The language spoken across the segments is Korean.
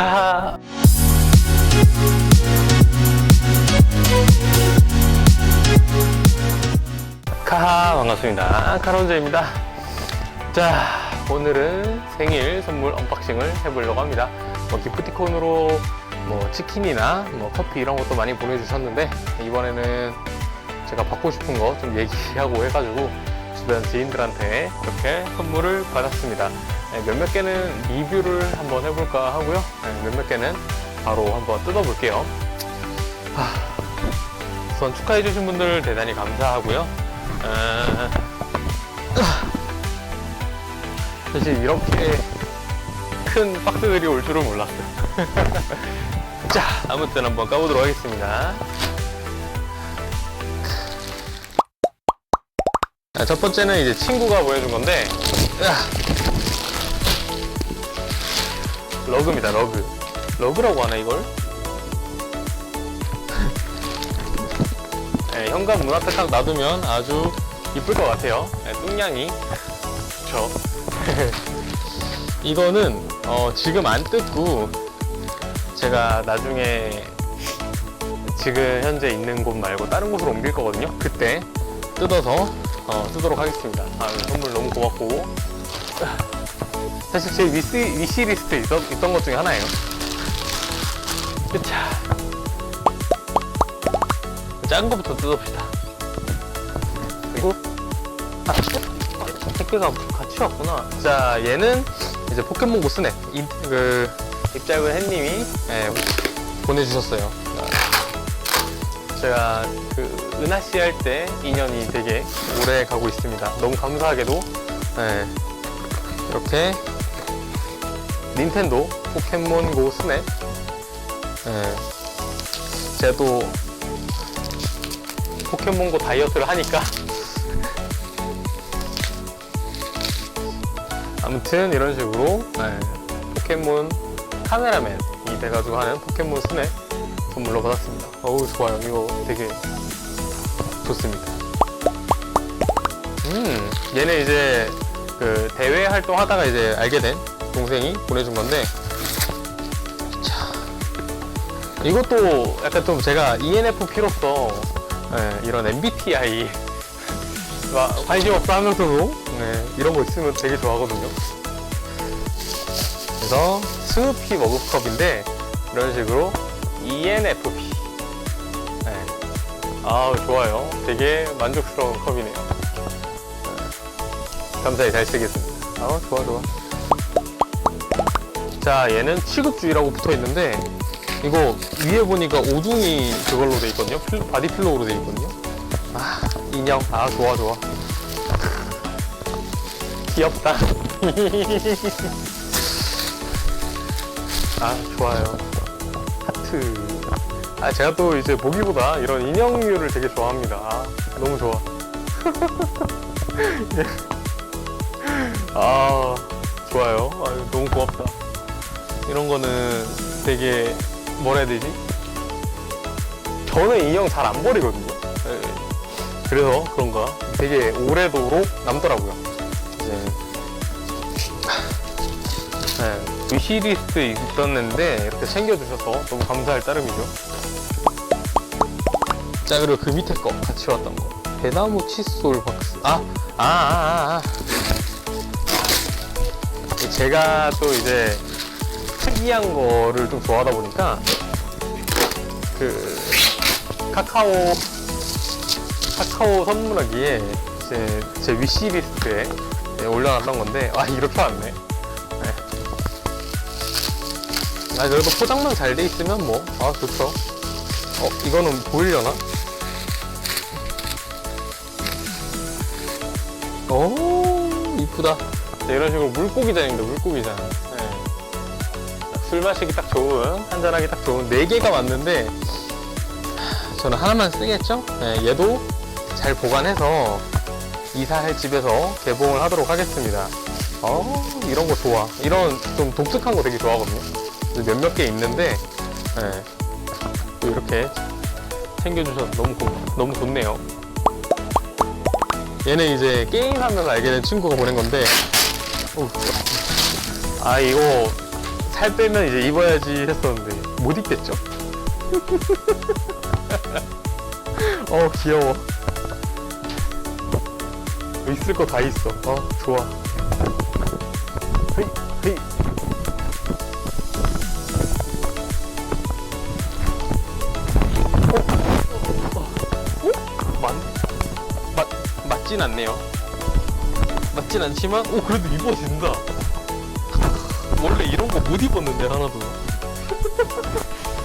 카 카하 반갑습니다. 카론제입니다. 자 오늘은 생일 선물 언박싱을 해보려고 합니다. 뭐 기프티콘으로 뭐 치킨이나 뭐 커피 이런 것도 많이 보내주셨는데 이번에는 제가 받고 싶은 거 좀 얘기하고 해가지고 주변 지인들한테 이렇게 선물을 받았습니다. 네, 몇몇 개는 리뷰를 한번 해볼까 하고요 네, 몇몇 개는 바로 한번 뜯어볼게요 하, 우선 축하해주신 분들 대단히 감사하고요 아, 사실 이렇게 큰 박스들이 올 줄은 몰랐어요. 자, 아무튼 한번 까보도록 하겠습니다. 자, 첫 번째는 이제 친구가 보여준 건데. 러그입니다, 러그. 러그라고 하나, 이걸? 네, 현관 문 앞에 딱 놔두면 아주 이쁠 것 같아요. 네, 뚱냥이. 그쵸. 이거는 어, 지금 안 뜯고 제가 나중에 지금 현재 있는 곳 말고 다른 곳으로 옮길 거거든요. 그때 뜯어서 어, 쓰도록 하겠습니다. 아, 선물 너무 고맙고 사실 제 위시, 위시리스트에 있었, 있던 것 중에 하나예요. 그차 작은 거부터 뜯어봅시다. 그리고 아, 어? 택배가 같이 왔구나. 자, 얘는 이제 포켓몬고 스냅. 입, 그, 입짧은 햇님이 예, 보내주셨어요. 제가 그 은하 씨 할 때 인연이 되게 오래 가고 있습니다. 너무 감사하게도 예, 이렇게 닌텐도 포켓몬고 스냅. 예, 또 포켓몬고 다이어트를 하니까 아무튼 이런 식으로 네, 포켓몬 카메라맨이 돼가지고 하는 포켓몬 스냅 선물로 받았습니다. 어우 좋아요. 이거 되게 좋습니다. 음 얘는 이제 그 대외 활동하다가 이제 알게 된 동생이 보내준 건데 자 이것도 약간 좀 제가 ENFP로서 네, 이런 MBTI 가 관심 없어 하면서도 네, 이런 거 있으면 되게 좋아하거든요. 그래서 스누피 머그컵인데 이런 식으로 ENFP. 네. 아 좋아요. 되게 만족스러운 컵이네요. 네. 감사히 잘 쓰겠습니다. 아 좋아 좋아. 자 얘는 취급주의라고 붙어 있는데 이거 위에 보니까 오둥이 그걸로 돼 있거든요. 필- 바디 필로우로 돼 있거든요. 아 인형 아 좋아 좋아. 귀엽다. 아 좋아요. 하트. 아 제가 또 이제 보기보다 이런 인형류를 되게 좋아합니다. 아, 너무 좋아. 아 좋아요. 아, 너무 고맙다. 이런 거는 되게 뭐라 해야 되지? 저는 인형 잘 안 버리거든요. 예. 그래서 그런가 되게 오래도록 남더라고요. 이제 네, 위시리스트에 있었는데 이렇게 챙겨주셔서 너무 감사할 따름이죠. 자 그리고 그 밑에 거 같이 왔던 거 대나무 칫솔 박스 아 아, 아, 아, 아. 제가 또 이제 특이한 거를 좀 좋아하다 보니까 그 카카오 카카오 선물하기에 제, 제 위시리스트에 예, 올려놨던 건데 아 이렇게 왔네 네. 아 그래도 포장만 잘 돼 있으면 뭐 아 좋죠 어 이거는 보이려나? 오 이쁘다 네, 이런 식으로 물고기잔입니다 물고기잔 네. 술 마시기 딱 좋은 한잔하기 딱 좋은 4개가 왔는데 저는 하나만 쓰겠죠? 네, 얘도 잘 보관해서 이사할 집에서 개봉을 하도록 하겠습니다. 어, 이런 거 좋아. 이런 좀 독특한 거 되게 좋아하거든요. 몇몇 개 있는데, 네, 또 이렇게 챙겨주셔서 너무, 고, 너무 좋네요. 얘는 이제 게임하면서 알게 된 친구가 보낸 건데, 오, 아, 이거 살 빼면 이제 입어야지 했었는데 못 입겠죠? 어 귀여워. 있을 거 다 있어. 어 좋아. 헤이 헤이. 맞, 맞, 맞진 않네요. 맞진 않지만, 오, 그래도 입어진다. 원래 이런 거 못 입었는데, 하나도.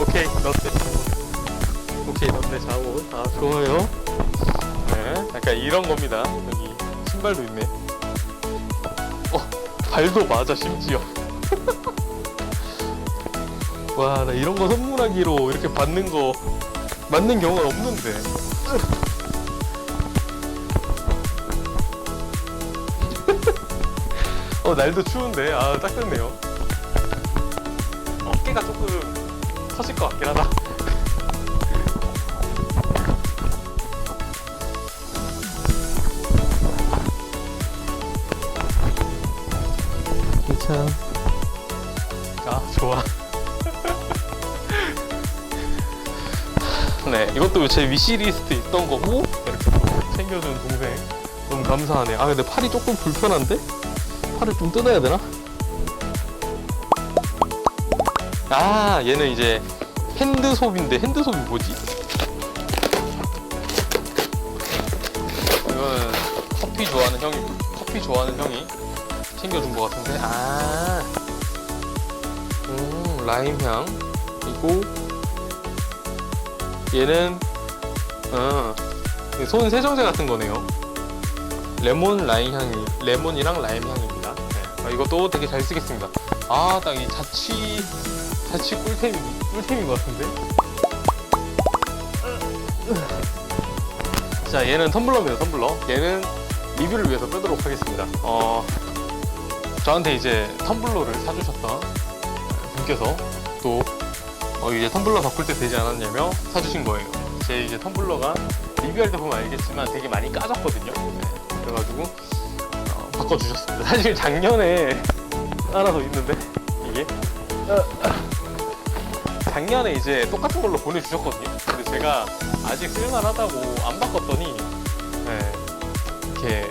오케이, 넣었대. 오케이, 넣었대, 자옷. 아, 좋아요. 네, 약간 이런 겁니다. 여기, 신발도 있네. 어, 발도 맞아, 심지어. 와, 나 이런 거 선물하기로 이렇게 받는 거, 맞는 경우가 없는데. 어 날도 추운데. 아 따뜻네요. 어깨가 조금 터질 것 같긴 하다. 괜찮아. 아 좋아. 네 이것도 제 위시리스트 있던 거고 이렇게 또 챙겨준 동생. 너무 감사하네 아 근데 팔이 조금 불편한데? 팔을 좀 뜯어야 되나? 아 얘는 이제 핸드솝인데 핸드솝이 뭐지? 이거는 커피 좋아하는 형이 커피 좋아하는 형이 챙겨준 것 같은데 아 음, 라임향 그리고 얘는 어, 손 세정제 같은 거네요 레몬 라임 향이 레몬이랑 라임 향입니다. 네. 아, 이것도 되게 잘 쓰겠습니다. 아, 딱 이 자취 자취 꿀템 꿀템인 것 같은데. 자, 얘는 텀블러입니다. 텀블러. 얘는 리뷰를 위해서 빼도록 하겠습니다. 어, 저한테 이제 텀블러를 사주셨던 분께서 또 어, 이제 텀블러 바꿀 때 되지 않았냐며 사주신 거예요. 제 이제 텀블러가 리뷰할 때 보면 알겠지만 되게 많이 까졌거든요. 네. 그래가지고 어, 바꿔주셨습니다. 사실 작년에 하나 더 있는데 이게 어, 작년에 이제 똑같은 걸로 보내주셨거든요. 근데 제가 아직 쓸만하다고 안 바꿨더니 네, 이렇게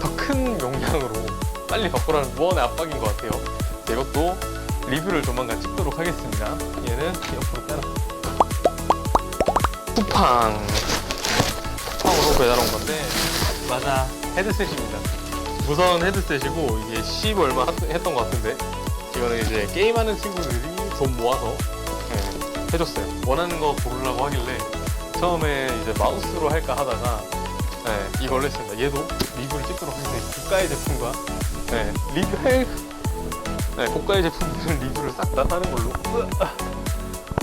더 큰 용량으로 빨리 바꾸라는 무언의 압박인 것 같아요. 자, 이것도 리뷰를 조만간 찍도록 하겠습니다. 얘는 옆으로 빼라. 쿠팡 쿠팡으로 배달 온 건데 맞아 헤드셋입니다 무선 헤드셋이고 이게 10 얼마 하- 했던 것 같은데 이거는 이제 게임하는 친구들이 돈 모아서 예, 해줬어요. 원하는 거 고르라고 하길래 처음에 이제 마우스로 할까 하다가 예, 이걸로 했습니다. 얘도 리뷰를 찍도록 하겠습니다. 고가의 제품과 예, 리뷰할 네, 고가의 제품들은 리뷰를 싹 다 하는 걸로.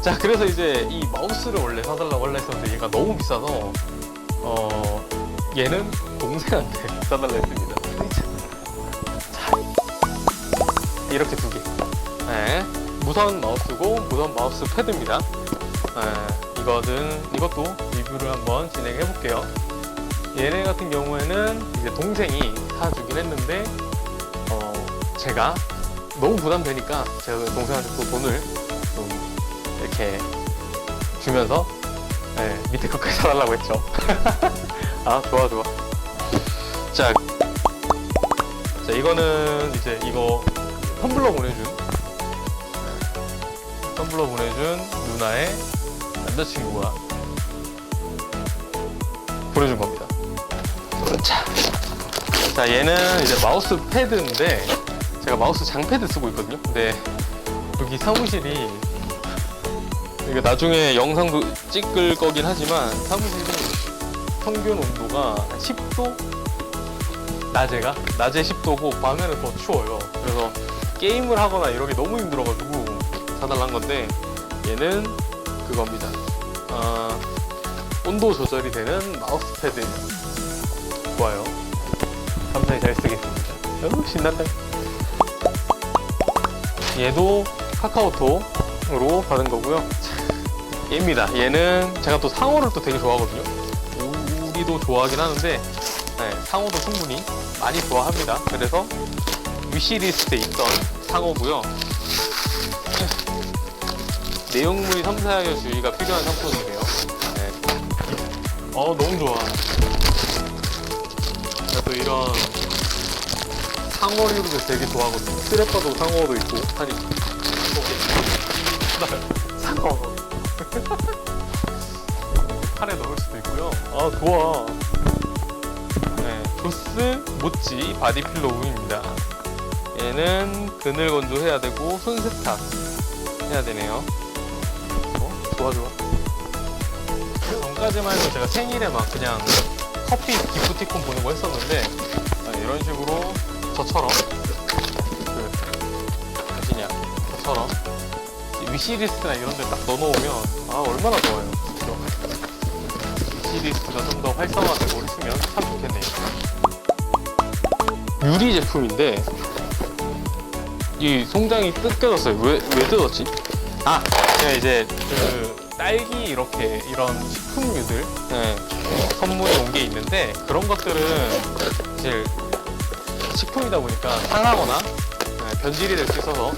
자 그래서 이제 이 마우스를 원래 사달라고 하려 했었는데 얘가 너무 비싸서 어 얘는 동생한테 사달라 했습니다. 자, 이렇게 두 개. 네, 무선 마우스고 무선 마우스 패드입니다. 네, 이거는 이것도 리뷰를 한번 진행해 볼게요. 얘네 같은 경우에는 이제 동생이 사주긴 했는데 어 제가 너무 부담되니까 제가 동생한테 또 돈을 좀 이렇게 주면서 네, 밑에 것까지 사달라고 했죠. 아 좋아 좋아 자, 자 이거는 이제 이거 텀블러 보내준 네, 텀블러 보내준 누나의 남자친구가 보내준 겁니다 자, 자 얘는 이제 마우스 패드인데 제가 마우스 장패드 쓰고 있거든요 근데 여기 사무실이 이게 나중에 영상도 찍을 거긴 하지만 사무실이 평균 온도가 한 10도? 낮에가? 낮에 10도고 밤에는 더 추워요. 그래서 게임을 하거나 이러기 너무 힘들어가지고 사달란 건데 얘는 그겁니다. 아, 온도 조절이 되는 마우스 패드. 좋아요. 감사히 잘 쓰겠습니다. 어, 신난다. 얘도 카카오톡으로 받은 거고요. 얘입니다. 얘는 제가 또 상어를 또 되게 좋아하거든요. 우리도 좋아하긴 하는데 네, 상어도 충분히 많이 좋아합니다. 그래서 위시리스트에 있던 상어고요. 내용물이 섬세하게 주의가 필요한 상품이래요. 네. 어, 너무 좋아. 나도 이런 상어류를 되게 좋아하거든요. 스레퍼도 상어도 있고 하니. 상어. 팔에 넣을 수도 있고요. 아, 좋아. 네, 조스 모찌 바디 필로우입니다. 얘는 그늘 건조해야 되고 손 세탁 해야 되네요. 어? 좋아 좋아. 그 전까지만 해도 제가 생일에 막 그냥 커피 기프티콘 보는 거 했었는데 아, 이런 식으로 저처럼 그 무엇이냐 저처럼 이 위시리스트나 이런 데 딱 넣어놓으면 아 얼마나 좋아요. 위시리스트가 좀 더 활성화되고 있으면 참 좋겠네요. 유리 제품인데 이 송장이 뜯겨졌어요. 왜, 왜 뜯었지? 아, 제가 이제 그 딸기 이렇게 이런 식품류들 네, 선물이 온 게 있는데 그런 것들은 사실 식품이다 보니까 상하거나 네, 변질이 될 수 있어서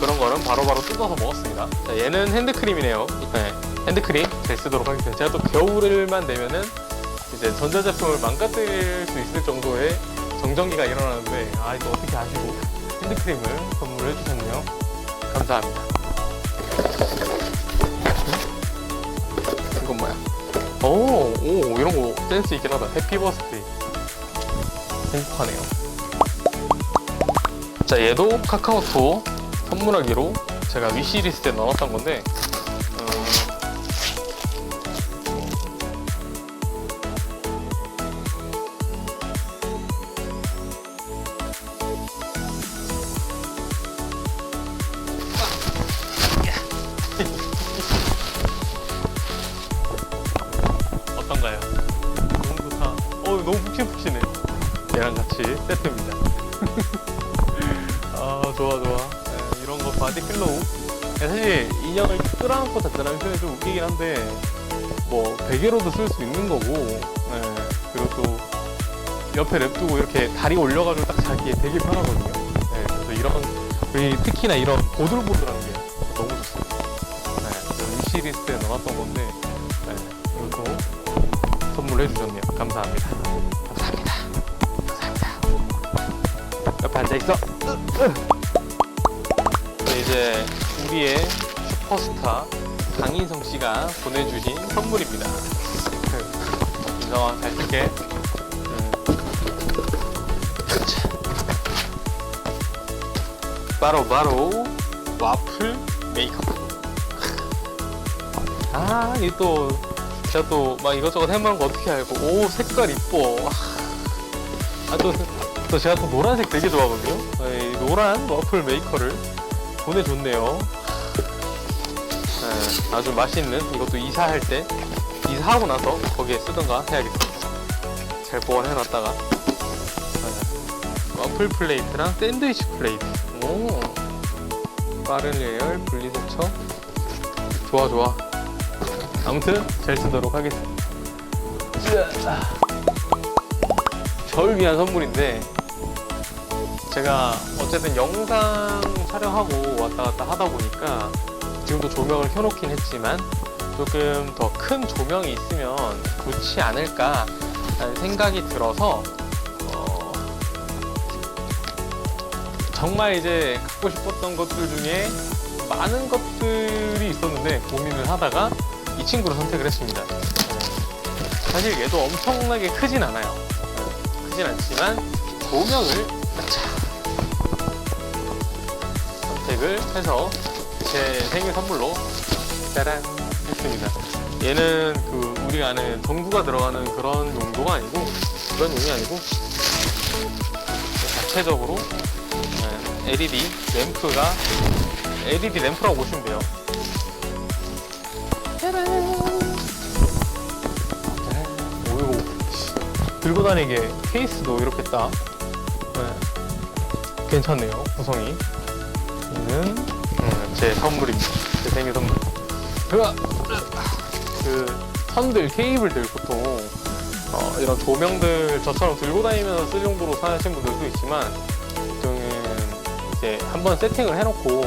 그런 거는 바로바로 뜯어서 먹었습니다. 자, 얘는 핸드크림이네요. 네, 핸드크림 잘 쓰도록 하겠습니다. 제가 또 겨울만 되면은 이제 전자제품을 망가뜨릴 수 있을 정도의 정전기가 일어나는데 아 이거 어떻게 아시고 핸드크림을 선물해 주셨네요. 감사합니다. 이건 뭐야? 오, 오 이런 거 센스 있긴 하다. 해피 버스데이. 행복하네요. 자 얘도 카카오톡 선물하기로 제가 위시리스트에 넣었던 건데 거 바디 필로우. 네, 사실 인형을 끌어안고 잤다는 표현이 좀 웃기긴 한데, 뭐, 베개로도 쓸 수 있는 거고, 네, 그리고 또, 옆에 냅두고 이렇게 다리 올려가지고 딱 자기에 되게 편하거든요. 네, 그래서 이런, 그리고 특히나 이런 보들보들한 게 너무 좋습니다. 네, 위시 리스트에 넣어놨던 건데, 네, 이것도 선물해 주셨네요. 감사합니다. 감사합니다. 감사합니다. 옆에 앉아 있어. 네, 이제 우리의 슈퍼스타 강인성 씨가 보내주신 선물입니다. 인성아 잘 쓸게. 음. 자. 바로 바로 와플 메이크업. 아, 이 또 제가 또 막 이것저것 해먹는 거 어떻게 알고 오 색깔 이뻐 아 또 또 제가 또 노란색 되게 좋아하거든요 이 노란 와플 메이커를 보내줬네요. 네, 아주 맛있는 이것도 이사할 때 이사하고 나서 거기에 쓰던가 해야겠습니다. 잘 보관해놨다가. 네, 와플 플레이트랑 샌드위치 플레이트. 오 빠른 예열 분리세척. 좋아 좋아. 아무튼 잘 쓰도록 하겠습니다. 저를 위한 선물인데 제가 어쨌든 영상 촬영하고 왔다 갔다 하다 보니까 지금도 조명을 켜놓긴 했지만 조금 더 큰 조명이 있으면 좋지 않을까 라는 생각이 들어서 어, 정말 이제 갖고 싶었던 것들 중에 많은 것들이 있었는데 고민을 하다가 이 친구를 선택을 했습니다. 사실 얘도 엄청나게 크진 않아요. 크진 않지만 조명을 차 선택을 해서 제 생일 선물로 짜란 했습니다. 얘는 그 우리가 아는 전구가 들어가는 그런 용도가 아니고 그런 용이 아니고 자체적으로 네, LED 램프가 LED 램프라고 보시면 돼요. 짜란. 오이고 들고 다니게 케이스도 이렇게 딱 네. 괜찮네요 구성이 얘는 음, 제 선물입니다 제 생일 선물! 그 선들 케이블들 보통 어, 이런 조명들 저처럼 들고 다니면서 쓸 용도로 사신 분들도 있지만 보통은 이제 한번 세팅을 해놓고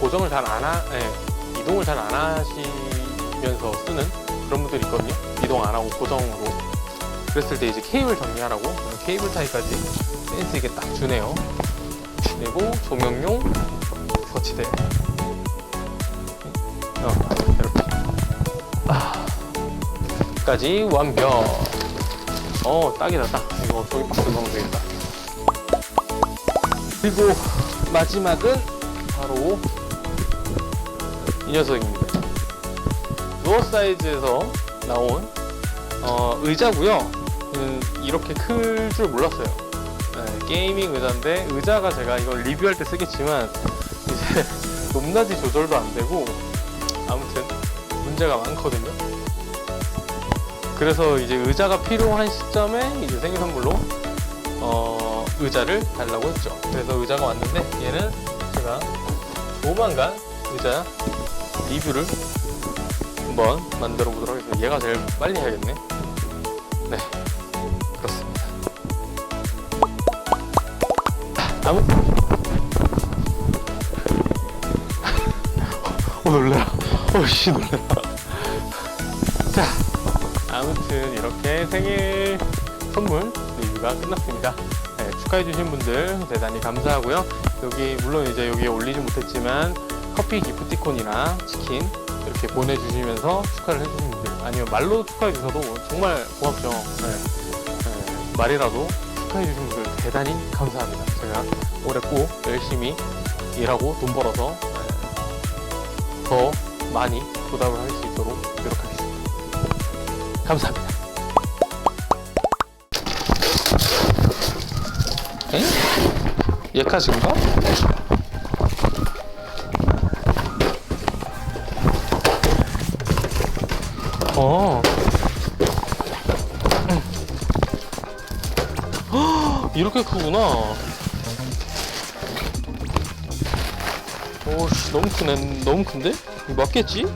고정을 잘 안 하, 예, 이동을 잘 안 하시면서 쓰는 그런 분들이 있거든요. 이동 안 하고 고정으로. 그랬을 때 이제 케이블 정리하라고 케이블 타이까지 센스 있게 딱 주네요. 그리고 조명용 거치대. 어, 이렇게. 아, 까지 완벽. 어, 딱이다, 딱. 이거 저기 박스 넣으면 되겠다. 그리고 마지막은 바로 이 녀석입니다. 루어 사이즈에서 나온 어, 의자고요. 음, 이렇게 클 줄 몰랐어요. 네, 게이밍 의자인데 의자가 제가 이걸 리뷰할 때 쓰겠지만 높낮이 조절도 안 되고 아무튼 문제가 많거든요. 그래서 이제 의자가 필요한 시점에 이제 생일 선물로 어, 의자를 달라고 했죠. 그래서 의자가 왔는데 얘는 제가 조만간 의자 리뷰를 한번 만들어 보도록 하겠습니다. 얘가 제일 빨리 해야겠네. 네, 그렇습니다. 아무 어 놀래라. 어씨 놀래라. 자, 아무튼 이렇게 생일 선물 리뷰가 끝났습니다. 네, 축하해주신 분들 대단히 감사하고요. 여기 물론 이제 여기에 올리지 못했지만 커피 기프티콘이나 치킨 이렇게 보내주시면서 축하를 해주신 분들 아니면 말로 축하해 주셔도 정말 고맙죠. 네. 네, 말이라도 축하해 주신 분들 대단히 감사합니다. 제가 올해 꼭 열심히 일하고 돈 벌어서 네, 더 많이 보답을 할 수 있도록 노력하겠습니다. 감사합니다. 에? 예카지인가? 어. 헉, 이렇게 크구나. 너무 크네. 너무 큰데? 이거 맞겠지?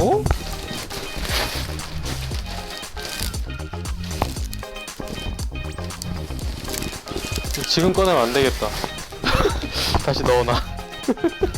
어? 지금 꺼내면 안 되겠다. 다시 넣어놔.